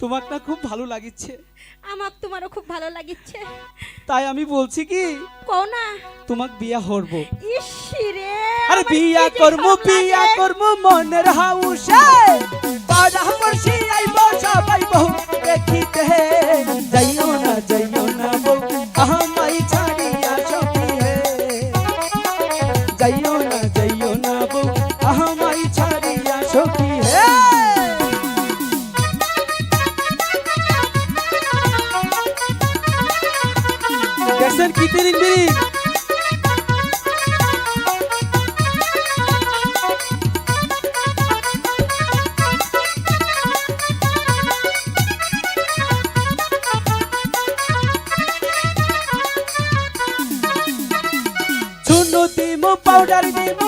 তোমাক না খুব ভালো লাগিচ্ছে। আমাক তোমারও খুব ভালো লাগিচ্ছে। তাই আমি বলছি কি? কও না। তোমাক বিয়া হরব ইসি রে আরে বিয়া করব বিয়া করব মনের হাউসে। পাড়া পড়শি আইব সবাই বহু দেখিতে যাইও না যাইও না বউ। আমাই ছাড়িয়া সখী হে। যাইও না যাইও দেখছেন কি তিরিং বিরিং চুনো দিমু পাউডার দিমু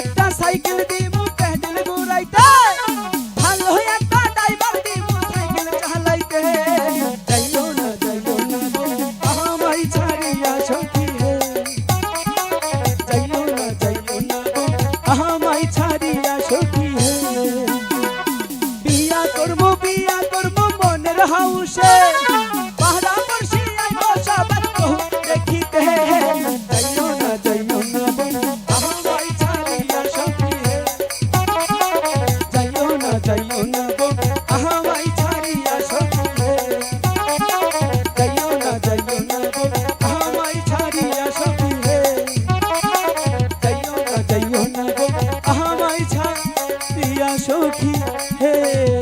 একটা সাইকেল দিমু। সখী হে